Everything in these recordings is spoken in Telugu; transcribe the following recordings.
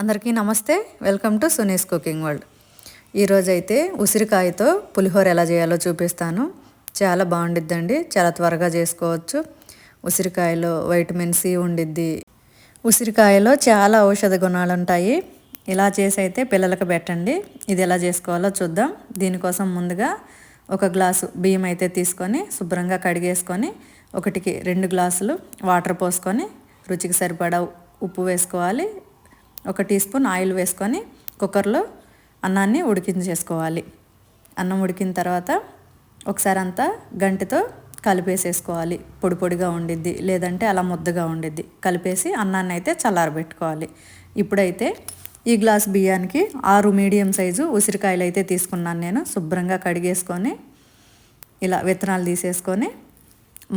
అందరికీ నమస్తే. Welcome to Suni's cooking world. ఈరోజైతే ఉసిరికాయతో పులిహోర ఎలా చేయాలో చూపిస్తాను. చాలా బాగుండిద్దండి. చాలా త్వరగా చేసుకోవచ్చు. ఉసిరికాయలో వైటమిన్ సి ఉండిద్ది. ఉసిరికాయలో చాలా ఔషధ గుణాలు ఉంటాయి ఇలా చేసి అయితే పిల్లలకు పెట్టండి. ఇది ఎలా చేసుకోవాలో చూద్దాం. దీనికోసం ముందుగా ఒక గ్లాసు బియ్యం అయితే తీసుకొని శుభ్రంగా కడిగేసుకొని ఒకటికి రెండు గ్లాసులు వాటర్ పోసుకొని రుచికి సరిపడా ఉప్పు వేసుకోవాలి. ఒక టీ స్పూన్ ఆయిల్ వేసుకొని కుక్కర్లో అన్నాన్ని ఉడికించేసుకోవాలి. అన్నం ఉడికిన తర్వాత ఒకసారి అంతా గంటితో కలిపేసేసుకోవాలి. పొడి పొడిగా ఉండిద్ది లేదంటే అలా ముద్దగా ఉండిద్ది. కలిపేసి అన్నాన్ని అయితే చల్లారబెట్టుకోవాలి. ఇప్పుడైతే ఈ గ్లాస్ బియ్యానికి ఆరు మీడియం సైజు ఉసిరికాయలు అయితే తీసుకున్నాను నేను. శుభ్రంగా కడిగేసుకొని ఇలా విత్తనాలు తీసేసుకొని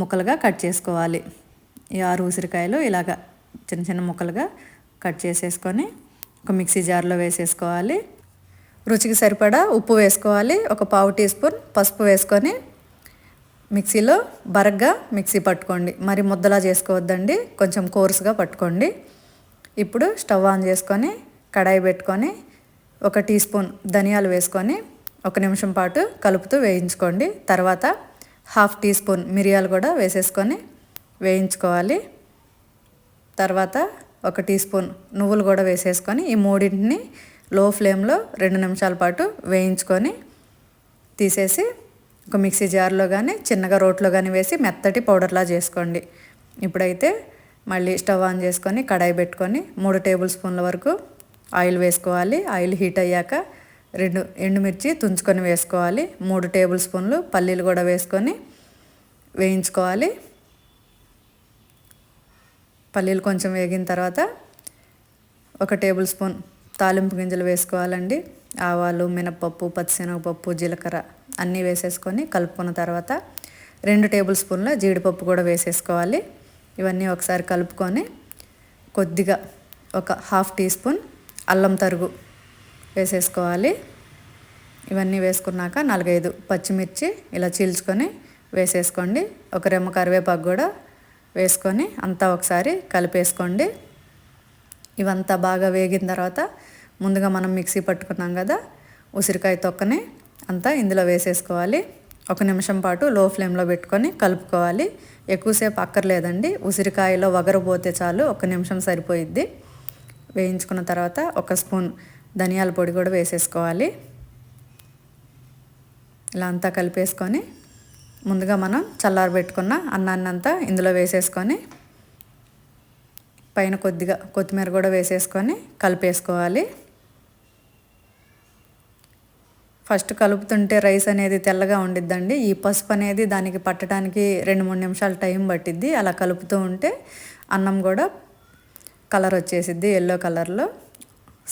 ముక్కలుగా కట్ చేసుకోవాలి. ఈ ఆరు ఉసిరికాయలు ఇలాగ చిన్న చిన్న ముక్కలుగా కట్ చేసేసుకొని ఒక మిక్సీ జార్లో వేసేసుకోవాలి. రుచికి సరిపడా ఉప్పు వేసుకోవాలి. ఒక పావు టీ స్పూన్ పసుపు వేసుకొని మిక్సీలో బరగ్గా మిక్సీ పట్టుకోండి. మరి ముద్దలా చేసుకోవద్దండి. కొంచెం కోర్సుగా పట్టుకోండి. ఇప్పుడు స్టవ్ ఆన్ చేసుకొని కడాయి పెట్టుకొని ఒక టీ స్పూన్ ధనియాలు వేసుకొని ఒక నిమిషం పాటు కలుపుతూ వేయించుకోండి. తర్వాత హాఫ్ టీ స్పూన్ మిరియాలు కూడా వేసేసుకొని వేయించుకోవాలి. తర్వాత ఒక టీ స్పూన్ నువ్వులు కూడా వేసేసుకొని ఈ మూడింటిని లో ఫ్లేమ్లో రెండు నిమిషాల పాటు వేయించుకొని తీసేసి ఒక మిక్సీ జార్లో కానీ చిన్నగా రోట్లో కానీ వేసి మెత్తటి పౌడర్లా చేసుకోండి. ఇప్పుడైతే మళ్ళీ స్టవ్ ఆన్ చేసుకొని కడాయి పెట్టుకొని మూడు టేబుల్ స్పూన్ల వరకు ఆయిల్ వేసుకోవాలి. ఆయిల్ హీట్ అయ్యాక రెండు ఎండుమిర్చి తుంచుకొని వేసుకోవాలి. మూడు టేబుల్ స్పూన్లు పల్లీలు కూడా వేసుకొని వేయించుకోవాలి. పల్లీలు కొంచెం వేగిన తర్వాత ఒక టేబుల్ స్పూన్ తాలింపు గింజలు వేసుకోవాలండి. ఆవాలు మినపప్పు పచ్చిశనగపప్పు జీలకర్ర అన్నీ వేసేసుకొని కలుపుకున్న తర్వాత రెండు టేబుల్ స్పూన్ల జీడిపప్పు కూడా వేసేసుకోవాలి. ఇవన్నీ ఒకసారి కలుపుకొని కొద్దిగా ఒక హాఫ్ టీ స్పూన్ అల్లం తరుగు వేసేసుకోవాలి. ఇవన్నీ వేసుకున్నాక నాలుగైదు పచ్చిమిర్చి ఇలా చీల్చుకొని వేసేసుకోండి. ఒక రెమ్మ కరివేపాకు కూడా వేసుకొని అంతా ఒకసారి కలిపేసుకోండి. ఇవంతా బాగా వేగిన తర్వాత ముందుగా మనం మిక్సీ పట్టుకున్నాం కదా ఉసిరికాయ తొక్కని అంతా ఇందులో వేసేసుకోవాలి. ఒక నిమిషం పాటు లో ఫ్లేమ్లో పెట్టుకొని కలుపుకోవాలి. ఎక్కువసేపు అక్కర్లేదండి. ఉసిరికాయలో వగరపోతే చాలు ఒక నిమిషం సరిపోయిద్ది. వేయించుకున్న తర్వాత ఒక స్పూన్ ధనియాల పొడి కూడా వేసేసుకోవాలి. ఇలా అంతా కలిపేసుకొని ముందుగా మనం చల్లారబెట్టుకున్న అన్నాన్ని అంతా ఇందులో వేసేసుకొని పైన కొద్దిగా కొత్తిమీర కూడా వేసేసుకొని కలిపేసుకోవాలి. ఫస్ట్ కలుపుతుంటే రైస్ అనేది తెల్లగా ఉండిద్దండి. ఈ పసుపు అనేది దానికి పట్టడానికి రెండు మూడు నిమిషాలు టైం పట్టిద్ది. అలా కలుపుతూ ఉంటే అన్నం కూడా కలర్ వచ్చేసిద్ది ఎల్లో కలర్లో.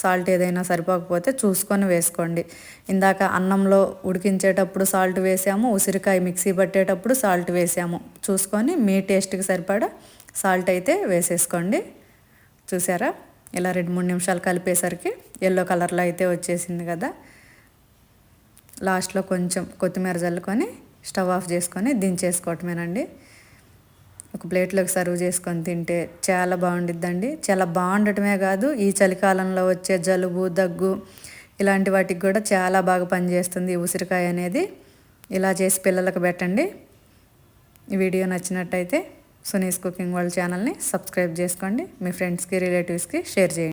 సాల్ట్ ఏదైనా సరిపోకపోతే చూసుకొని వేసుకోండి. ఇందాక అన్నంలో ఉడికించేటప్పుడు సాల్ట్ వేసాము ఉసిరికాయ మిక్సీ పట్టేటప్పుడు సాల్ట్ వేసాము. చూసుకొని మీ టేస్ట్కి సరిపడా సాల్ట్ అయితే వేసేసుకోండి. చూసారా? ఇలా రెండు మూడు నిమిషాలు కలిపేసరికి ఎల్లో కలర్లో అయితే వచ్చేసింది కదా. లాస్ట్లో కొంచెం కొత్తిమీర చల్లుకొని స్టవ్ ఆఫ్ చేసుకొని దించేసుకోవటమేనండి. ఒక ప్లేట్లోకి సర్వ్ చేసుకొని తింటే చాలా బాగుండిద్దండి. చాలా బాగుండటమే కాదు ఈ చలికాలంలో వచ్చే జలుబు దగ్గు ఇలాంటి వాటికి కూడా చాలా బాగా పనిచేస్తుంది ఉసిరికాయ అనేది. ఇలా చేసి పిల్లలకు పెట్టండి. ఈ వీడియో నచ్చినట్టయితే సునీస్ కుకింగ్ వరల్డ్ ఛానల్ని సబ్స్క్రైబ్ చేసుకోండి. మీ ఫ్రెండ్స్కి రిలేటివ్స్కి షేర్ చేయండి.